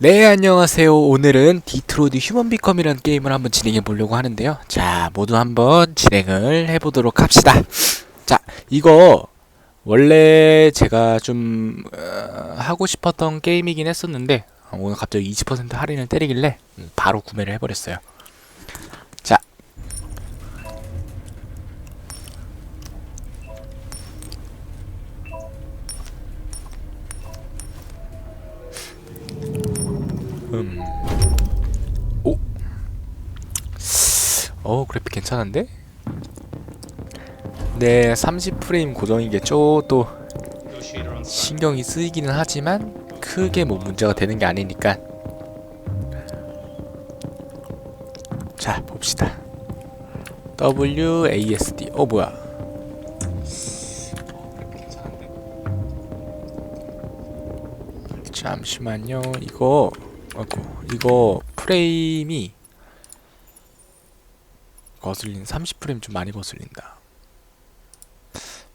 네 안녕하세요. 오늘은 디트로이드 휴먼 비컴이라는 게임을 한번 진행해 보려고 하는데요. 자 모두 한번 진행을 해보도록 합시다. 자 이거 원래 제가 좀 어, 하고 싶었던 게임이긴 했었는데 어, 오늘 갑자기 20% 할인을 때리길래 음, 바로 구매를 해버렸어요 괜찮은데? 네, 30프레임 고정이겠죠. 또 신경이 쓰이기는 하지만 크게 뭐 문제가 되는 게 아니니까. 자, 봅시다. WASD. 어, 뭐야? 잠시만요. 이거 아이고 이거 프레임이 거슬린 30프레임 좀 많이 거슬린다.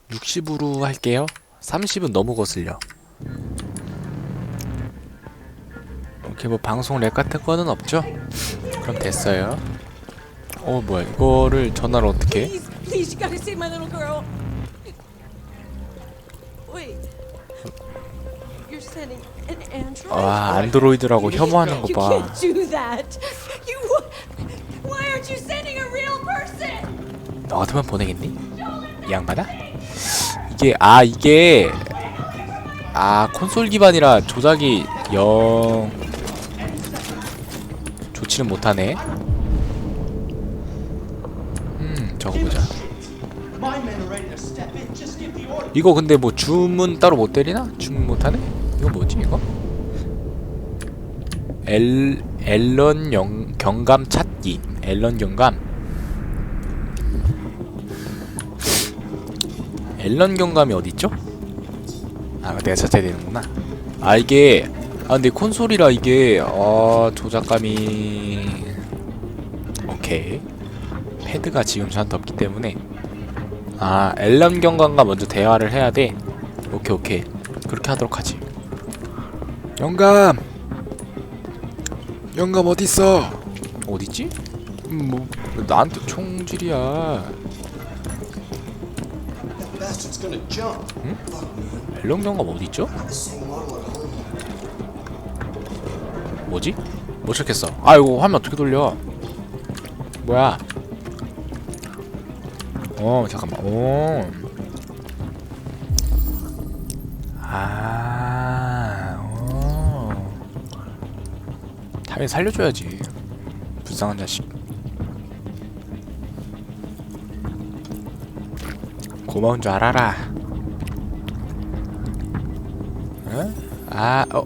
60으로 할게요. 30은 너무 거슬려. 오케이 뭐 방송 렉 같은 거는 없죠? 그럼 됐어요. 어 뭐야 이거를 전화를 어떻게? 와 안드로이드라고 혐오하는 거봐 너 같으면 보내겠니? 이 양반아? 이게 아 이게 아 콘솔 기반이라 조작이 영 좋지는 못하네. 음 저거 보자. 이거 근데 뭐 주문 따로 못 때리나? 주문 못하네? 이거 뭐지 이거? 엘 앨런 영, 경감 찾기 앨런 경감 앨런 경감이 어딨죠? 아 내가 찾아야 되는구나. 아 이게 아 근데 콘솔이라 이게 어 조작감이 오케이. 패드가 지금 저한테 없기 때문에. 아 앨런 경감과 먼저 대화를 해야 돼. 오케이 오케이. 그렇게 하도록 하지. 영감! 영감 어딨어? 어딨지? 음, 뭐. 나한테 총질이야 앨런 경감 어딨죠? 뭐지? 못 찾겠어 아 이거 화면 어떻게 돌려 뭐야 어 잠깐만 오. 아, 어. 당연히 살려줘야지. 불쌍한 자식. 고마운 줄 알아라. 어? 아, 어,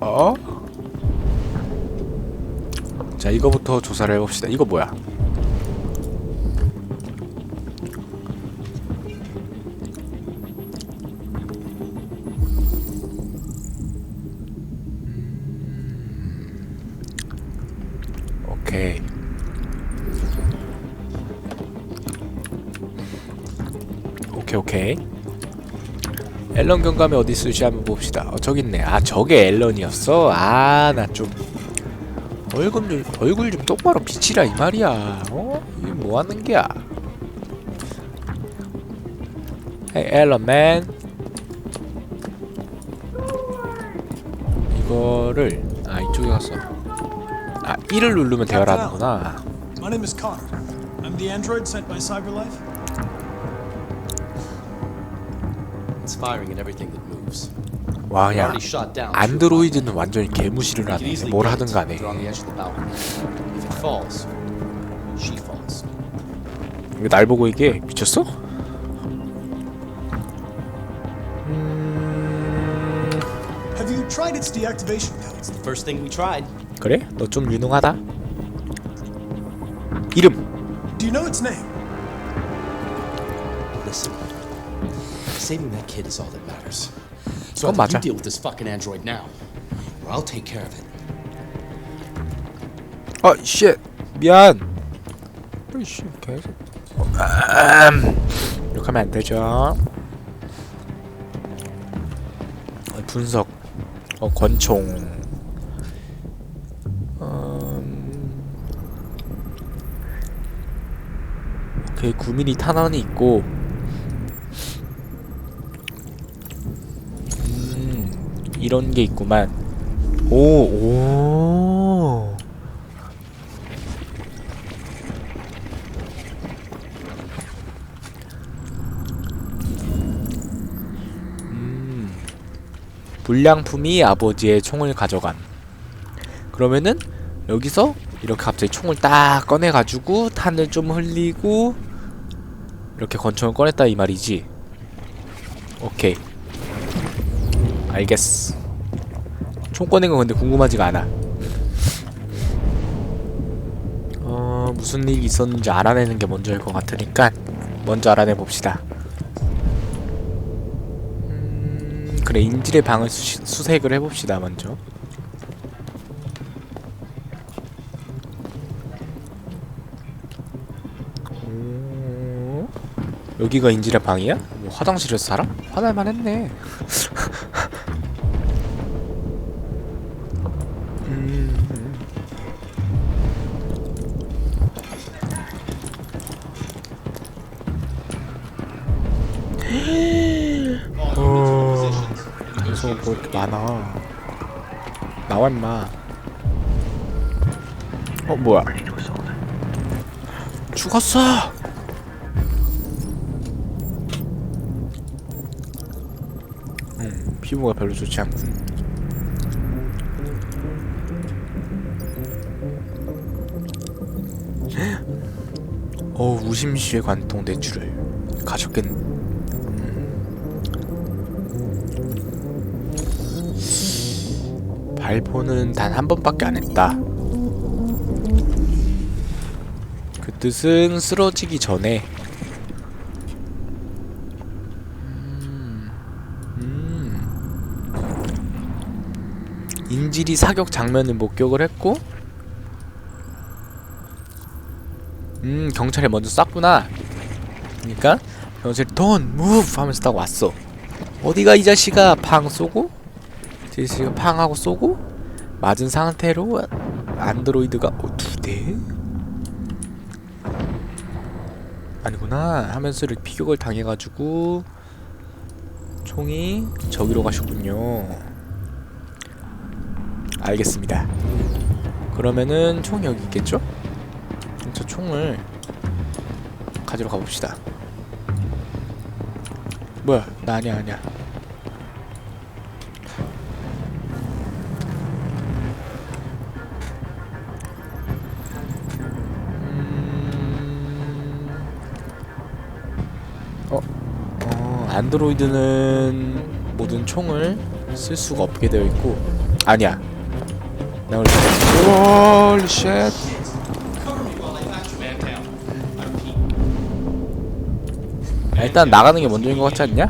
어? 자, 이거부터 조사를 해봅시다. 이거 뭐야? 앨런 경감이 어디 있을지 한번 봅시다. 어 저기 있네. 아 저게 앨런이었어. 아 나 좀 얼굴 좀 얼굴 좀 똑바로 비치라 이 말이야. 어? 이게 뭐 하는 게야? Hey 앨런 맨. 이거를 아 이쪽에 갔어. 아 1을 누르면 대화를 하는구나. My name is Connor. I'm the android sent by CyberLife. It's firing at everything that moves. 와 two 안드로이드는 완전히 개무시를 하네. 뭘 하든. 간에. They're on the edge of the balcony. If it falls, she falls. 이거 날 보고 이게 미쳤어? Have you tried its deactivation code? It's the first thing we tried. 그래? 너 좀 유능하다. 이름. Saving that kid is all that matters. So 그건 맞아. you deal with this fucking android now, or I'll take care of it. 아, 쉣. 미안. 씨, 계속. 욕하면 안 되죠. 어, 분석. 어, 권총. 음... 오케이, 구민이 탄환이 있고 이런 게 있구만. 오 오. 음. 불량품이 아버지의 총을 가져간. 그러면은 여기서 이렇게 갑자기 총을 딱 꺼내가지고 탄을 좀 흘리고 이렇게 권총을 꺼냈다 이 말이지. 오케이 알겠어 총 꺼낸 건 근데 궁금하지가 않아 어 무슨 일이 있었는지 알아내는 게 먼저일 것 같으니까 먼저 알아내 봅시다 음, 그래 인질의 방을 수, 수색을 해봅시다 먼저 오, 여기가 인질의 방이야? 뭐 화장실에서 살아? 화날만 했네. 많아. 나와 임마. 어 뭐야? 죽었어. 음, 피부가 별로 좋지 않군. 어 우심시에 관통 대출을 가셨겠. 음. 발포는 단 한 번밖에 안 했다. 그 뜻은 쓰러지기 전에. 음. 인질이 사격 장면을 목격을 했고. 음 경찰에 먼저 쐈구나. 그러니까 경찰이 Don't 하면서 딱 왔어. 어디가 이 자식아? 팡 쏘고 이 자식아 팡 하고 쏘고 맞은 상태로 안드로이드가 어, 두 대? 아니구나 하면서 이렇게 피격을 당해가지고 총이 저기로 가셨군요. 알겠습니다. 그러면은 총이 여기 있겠죠? 저 총을 가지러 가봅시다. 뭐야? 나 아니야 아니야 안드로이드는 모든 총을 쓸 수가 없게 되어 있고 아니야. 나 원래 홀리 쉣. 아, 일단 나가는 게 먼저인 것 같지 않냐?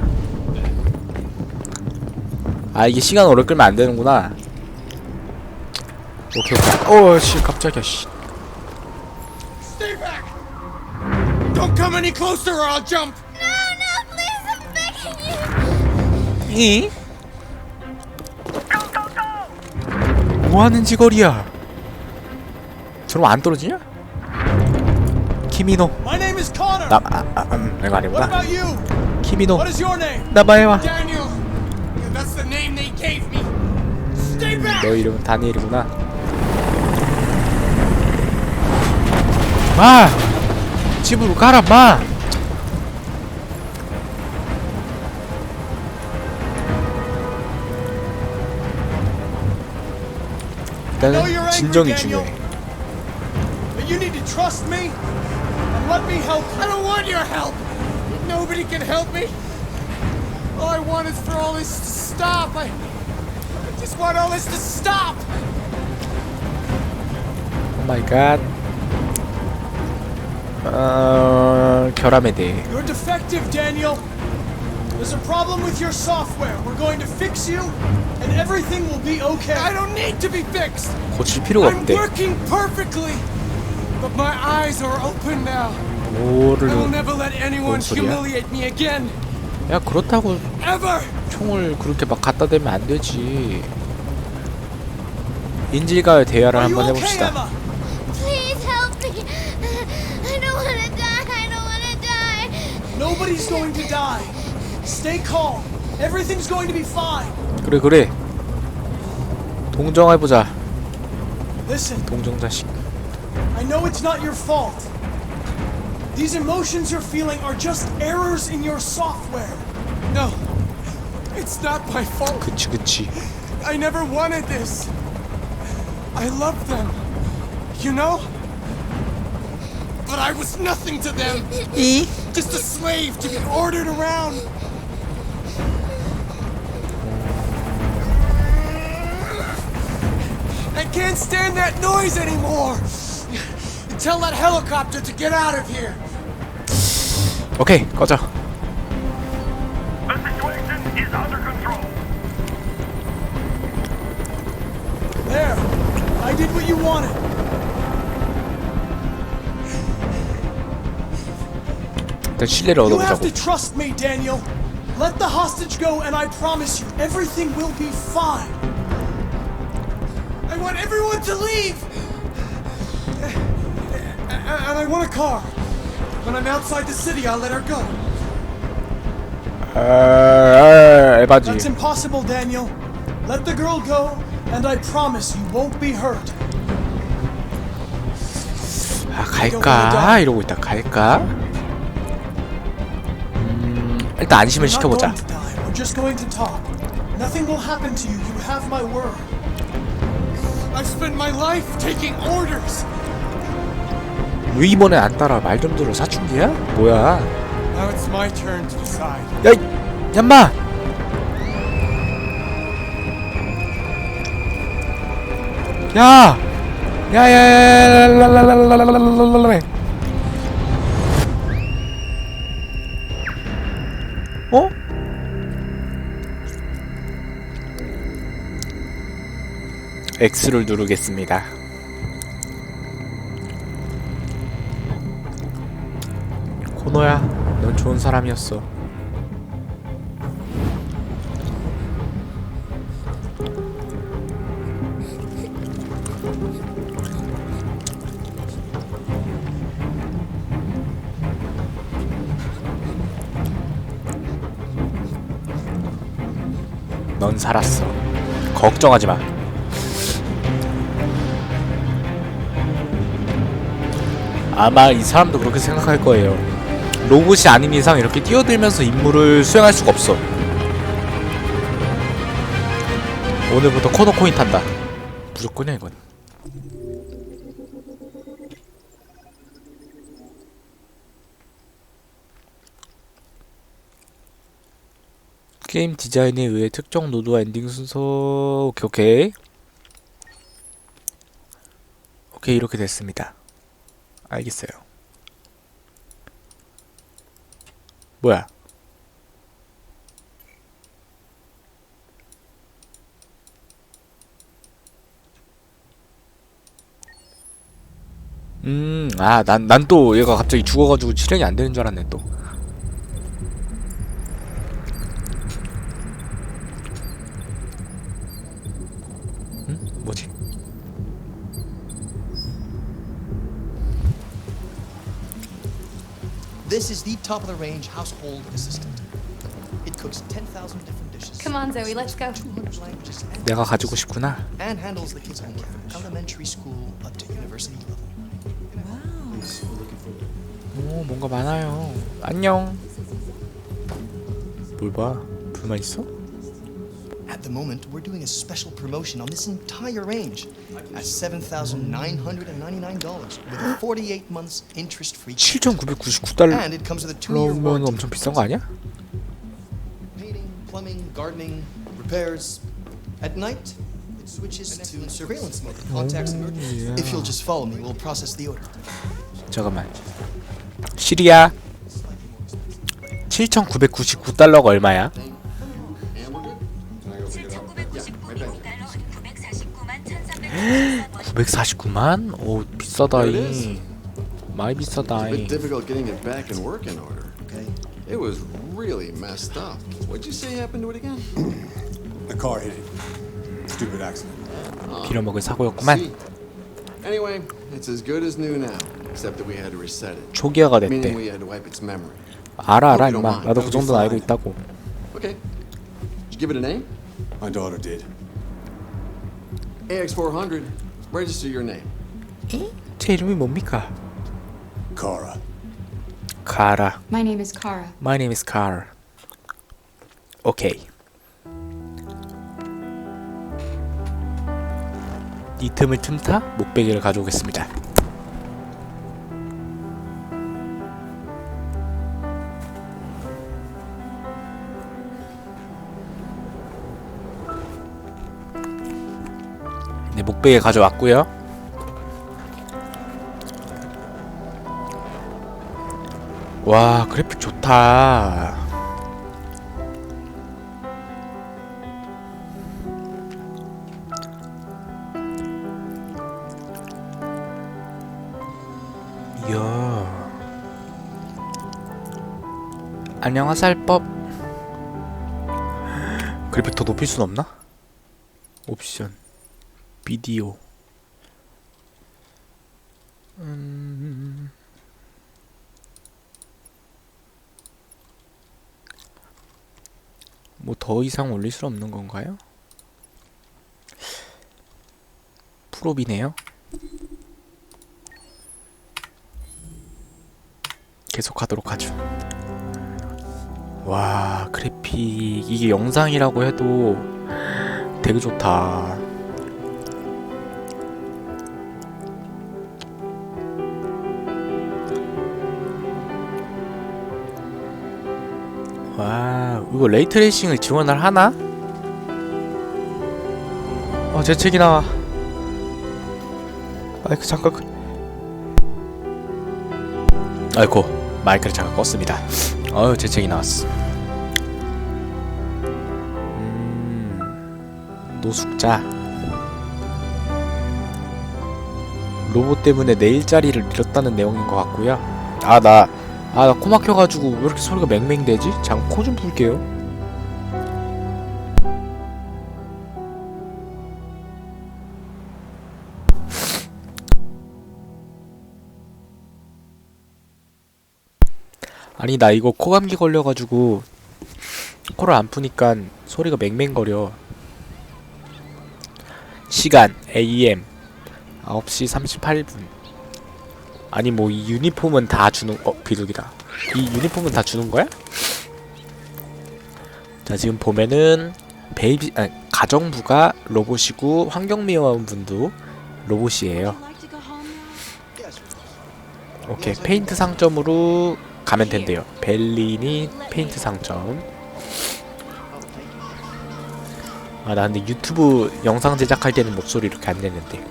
아 이게 시간 오래 끌면 안 되는구나. 오케이 오케이. 어씨 갑자기야 씨. Stay back! Don't come any closer or I'll jump! 이? 뭐하는 지거리야? 저럼 안 떨어지냐? 키미노. 나 아, 아, 음, 내가 아니구나? 키미노 back! 너 이름은 다니엘이구나 마! 집으로 가라 마! 일단은 angry, 진정이 Daniel. 중요해 But you need to trust me and let me help I don't want your help! Nobody can help me! All I want is for all this to stop! I, I just want all this to stop! 오 마이 갓 어... 결함에 대해 You're defective, Daniel. There's a problem with your software. We're going to fix you, and everything will be okay. I don't need to be fixed! 고칠 필요가 I'm 없대 working perfectly! But my eyes are open now! 뭐를 I will never let anyone 뭔 소리야? humiliate me again! 야 그렇다고 Ever! 총을 그렇게 막 갖다 대면 안 되지 인질과의 대화를 Are you 한번 okay, 해봅시다 Emma? Please help me. I don't want to die. I don't want to Nobody's going to die. Stay calm. Everything's going to be fine. 그래 그래 동정해보자 Listen, 동정자식 I know it's not your fault. These emotions you're feeling are just errors in your software. No, it's not my fault. 그치 그치 I never wanted this. I love them. You know? But I was nothing to them. Just a slave to be ordered around. I can't stand that noise anymore. Tell that helicopter to get out of here. 오케이 꺼져 The situation is under control. There. I did what you wanted. 일단 신뢰를 You have 얻어보자고 to trust me, Daniel. Let the hostage go, and I promise you, everything will be fine. I want everyone to leave. And I want a car. When I'm outside the city, I'll let her go. 아, 아, 에바지 That's impossible, Daniel. Let the girl go, and I promise you won't be hurt. 아 갈까 이러고 있다 갈까 음 일단 안심을 You're not 시켜보자 going to die. We're just going to talk. Nothing will happen to you. You have my word. I've spent my life taking orders. 왜 이번엔 안 따라 말 좀 들어 사춘기야 뭐야 Now it's my turn to decide. 야 이 얌마 야 어? X를 누르겠습니다. 코노야, 넌 좋은 사람이었어. 넌 살았어. 걱정하지 마. 아마 이 사람도 그렇게 생각할 거예요. 로봇이 아닌 이상 이렇게 뛰어들면서 임무를 수행할 수가 없어. 오늘부터 코너 코인 탄다. 무조건이야 이건. 게임 디자인에 의해 특정 노드와 엔딩 순서 오케이 오케이 오케이 이렇게 됐습니다. 알겠어요. 뭐야? 음, 아, 난, 난 또 얘가 갑자기 죽어가지고 실행이 안 되는 줄 알았네, 또. This is the top of the range household assistant. It cooks 10,000 different dishes. Come on, Zoe, let's go. 200 languages and, 내가 가지고 싶구나. and handles the kids' from elementary school up to university level. 오, 뭔가 많아요. 안녕. 뭘 봐? 불만 있어? At the moment, we're doing a special promotion on this entire range at $7,999 with a 48 months interest-free. 7,999달러. And it comes with a two-year 그러면 warranty. 엄청 비싼 거 아니야? Painting, plumbing, gardening, repairs. At night, it switches to surveillance mode. Contacts emergencies. If you'll just follow me, we'll process the order. 잠깐만. 시리아 7,999달러가 얼마야? 949만? 오 비싸다이. 많이 bit difficult getting it back in working order. Okay. It was really messed up. What'd you say happened to it again? The car hit it. Stupid accident. 빌어먹을 사고였구만. See? Anyway, it's as good as new now, except that we had to reset it. 초기화가 Meaning 됐대. we had to wipe its memory. 알아 알아 임마. 나도 그 정도는 알고. 있다고 Okay. Did you give it a name? My daughter did. AX400. Register your name. 제 이름이 뭡니까? Kara. 카라 My name is Kara. My name is Carl 오케이 이 틈을 틈타 목베개를 가져오겠습니다 네 목베개 가져왔고요. 와 그래픽 좋다. 이야. 안녕하살법. 그래픽 더 높일 순 없나? 옵션 비디오 음... 뭐 더 이상 올릴 수 없는 건가요? 프로비네요. 계속 하도록 하죠. 와 그래픽 이게 영상이라고 해도 되게 좋다. 이거 레이트레이싱을 지원을 하나? 어 재채기 나와. 아이고 잠깐 그- 아이고 마이크를 잠깐 껐습니다. 어휴 재채기 나왔어. 음 노숙자. 로봇 때문에 내 일자리를 잃었다는 내용인 것 같고요. 아 나 아, 나 코 막혀가지고 왜 이렇게 소리가 맹맹대지? 잠깐 코 좀 풀게요. 아니, 나 이거 코 감기 걸려가지고 코를 안 푸니까 소리가 맹맹거려. 시간 AM 9시 38분. 아니 뭐 이 유니폼은 다 주는 어 비둘기다. 이 유니폼은 다 주는 거야? 자 지금 보면은 베이비 아 가정부가 로봇이고 환경미화원분도 로봇이에요. 오케이 페인트 상점으로 가면 된대요. 벨리니 페인트 상점. 아 나 근데 유튜브 영상 제작할 때는 목소리 이렇게 안 내는데.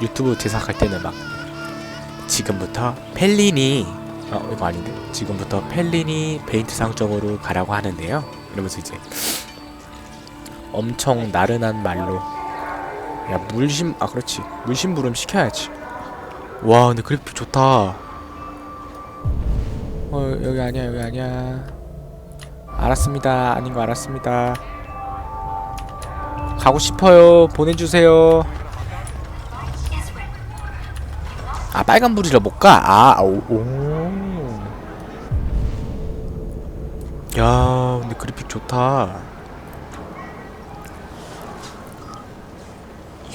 유튜브 제작할 때는 막 지금부터 펠리니. 어 이거 아닌데? 지금부터 펠리니 페인트 상점으로 가라고 하는데요. 이러면서 이제 엄청 나른한 말로 야 물심 아 그렇지. 물심부름 시켜야지. 와 근데 그래픽 좋다. 어 여기 아니야 여기 아니야. 알았습니다. 아닌 거 알았습니다. 가고 싶어요. 보내주세요 아 빨간불이라 못 가? 아, 오, 오. 야, 근데 그래픽 좋다.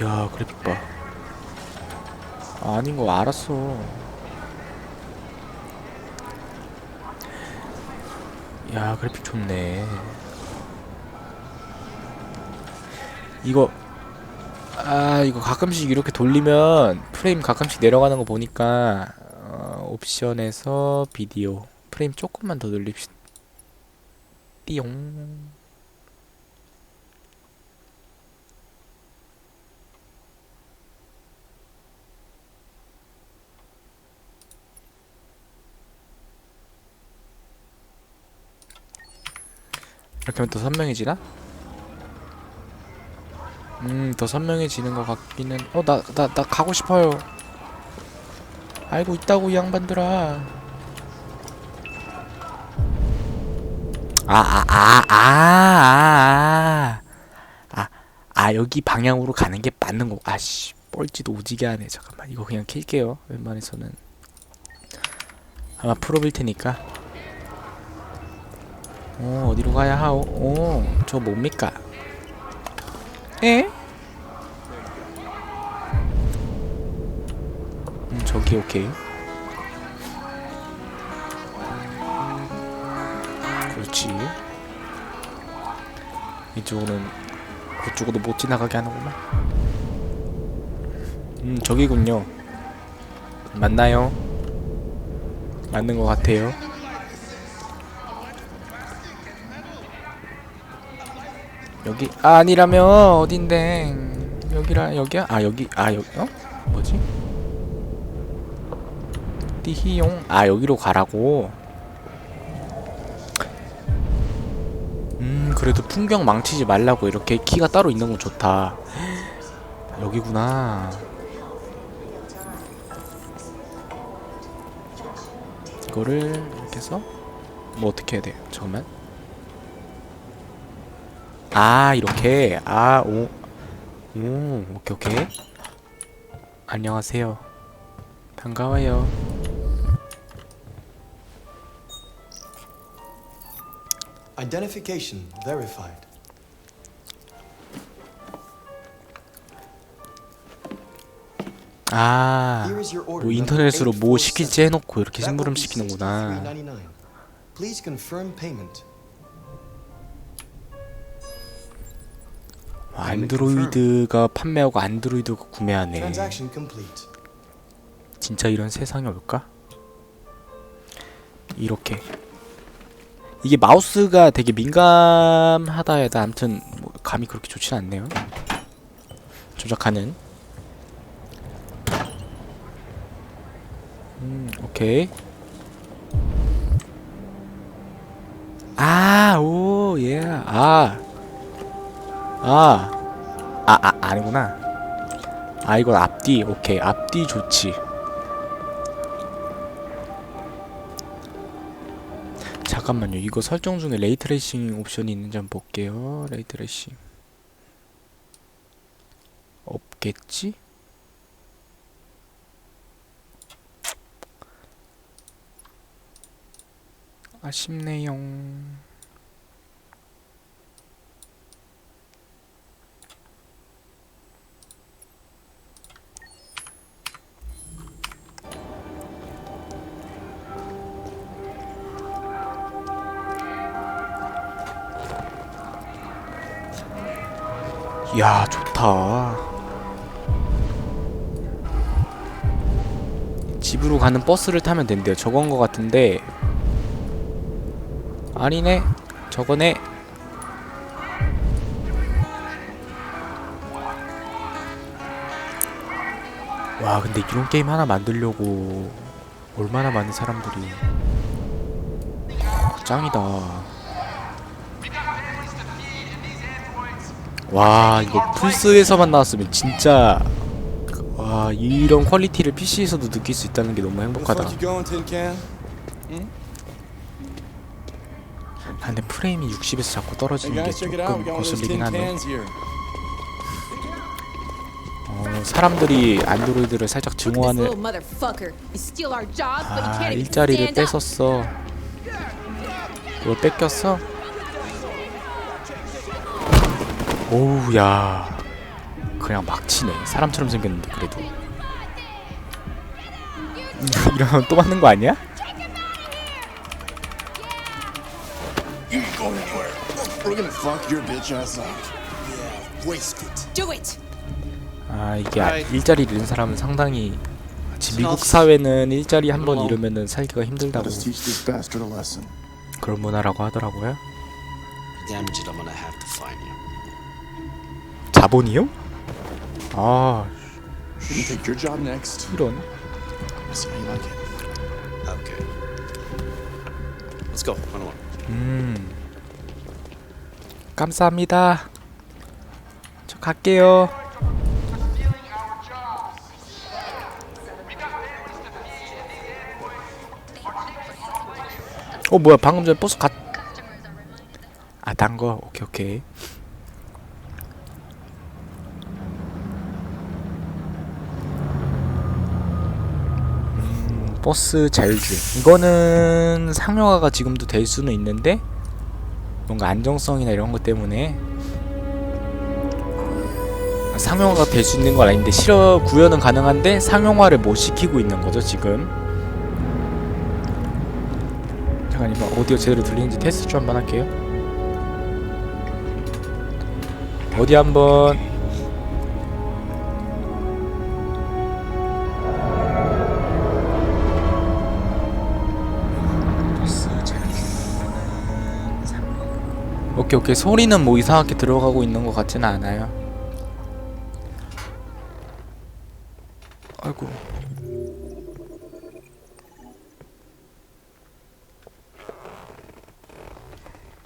야, 그래픽 봐. 아, 아닌 거 알았어. 야, 그래픽 좋네. 이거 아 이거 가끔씩 이렇게 돌리면 프레임 가끔씩 내려가는 거 보니까 어, 옵션에서 비디오 프레임 조금만 더 늘립시다 띠용 이렇게 하면 더 선명해지나? 음, 더 선명해지는 것 같기는. 어, 나, 나, 나 가고 싶어요. 알고 있다고, 이 양반들아. 아, 아, 아, 아, 아, 아. 아, 아, 여기 방향으로 가는 게 맞는 거. 아씨, 뻘짓 오지게 하네. 잠깐만, 이거 그냥 킬게요. 웬만해서는. 아마 프로빌 테니까. 어 어디로 가야 하오? 오 저 뭡니까? 에? 저기 오케이. 그렇지. 이쪽으로는 그쪽으로 못 지나가게 하는구만. 음 저기군요. 맞나요? 맞는 것 같아요. 여기 아, 아니라면 어딘데? 여기라 여기야? 아 여기 아 여기 어? 뭐지? 띠히용 아 여기로 가라고. 음 그래도 풍경 망치지 말라고 이렇게 키가 따로 있는 건 좋다. 여기구나. 이거를 이렇게 해서 뭐 어떻게 해야 돼요? 잠깐만. 아 이렇게 아오오 오케이 오케이 안녕하세요 반가워요 Identification verified. 아 Here is your order. 뭐 number 인터넷으로 뭐 847. 시킬지 해놓고 이렇게 심부름 시키는구나 63.99. Please confirm payment. 와, 안드로이드가 판매하고 안드로이드가 구매하네 Transaction complete. 진짜 이런 세상이 올까? 이렇게 이게 마우스가 되게 민감하다 해야 아무튼 뭐 감이 그렇게 좋진 않네요 조작하는 음 오케이 아오예아아 아, 아, 아, 아니구나. 아, 이건 앞뒤. 오케이. 앞뒤 좋지. 잠깐만요. 이거 설정 중에 레이트레이싱 옵션이 있는지 한번 볼게요. 레이트레이싱. 없겠지? 아쉽네요. 야 좋다. 집으로 가는 버스를 타면 된대요. 저건 거 같은데. 아니네. 저거네. 와 근데 이런 게임 하나 만들려고 얼마나 많은 사람들이. 짱이다 와 이거 플스에서만 나왔으면 진짜 그- 와 이런 퀄리티를 PC에서도 느낄 수 있다는 게 너무 행복하다. 아, 근데 프레임이 60에서 자꾸 떨어지는 게 조금 거슬리긴 하네. 어, 사람들이 안드로이드를 살짝 증오하는 아 일자리를. 뺏었어. 이거 뺏겼어? 오우 야 그냥 막 치네. 사람처럼 생겼는데 그래도. 이러면 또 맞는 거 아니야? You ain't going anywhere. We're gonna fuck your bitch ass up. Waste it. Do it. 아 이게 아, 일자리 잃은 사람은 상당히 지 미국 사회는 일자리 한 번 잃으면은 살기가 Let 힘들다고 us teach this bastard a lesson. 그런 문화라고 하더라고요. Damage it, I'm gonna have to find you. 자본이요? 아 You can take your job next. 이런. Okay. Let's go. One on one. 음. 감사합니다. 저 갈게요. 어 뭐야 방금 전에 버스 갔. 아 딴 거. 오케이 오케이. 음, 버스 자율주행. 이거는 상용화가 지금도 될 수는 있는데 뭔가 안정성이나 이런 것 때문에 상용화가 될 수 있는 건 아닌데 실어 구현은 가능한데 상용화를 못 시키고 있는 거죠 지금. 잠깐 이거 오디오 제대로 들리는지 테스트 좀 한번 할게요. 어디 한번 오케이 오케이 소리는 뭐 이상하게 들어가고 있는 것 같지는 않아요. 아이고.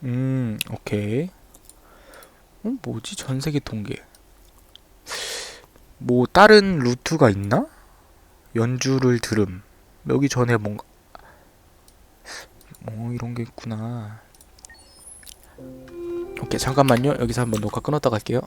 음 오케이. 어 뭐지 전세계 통계. 뭐 다른 루트가 있나? 연주를 들음. 여기 전에 뭔가 어 이런 게 있구나. 오케이 잠깐만요. 여기서 한번 녹화 끊었다 갈게요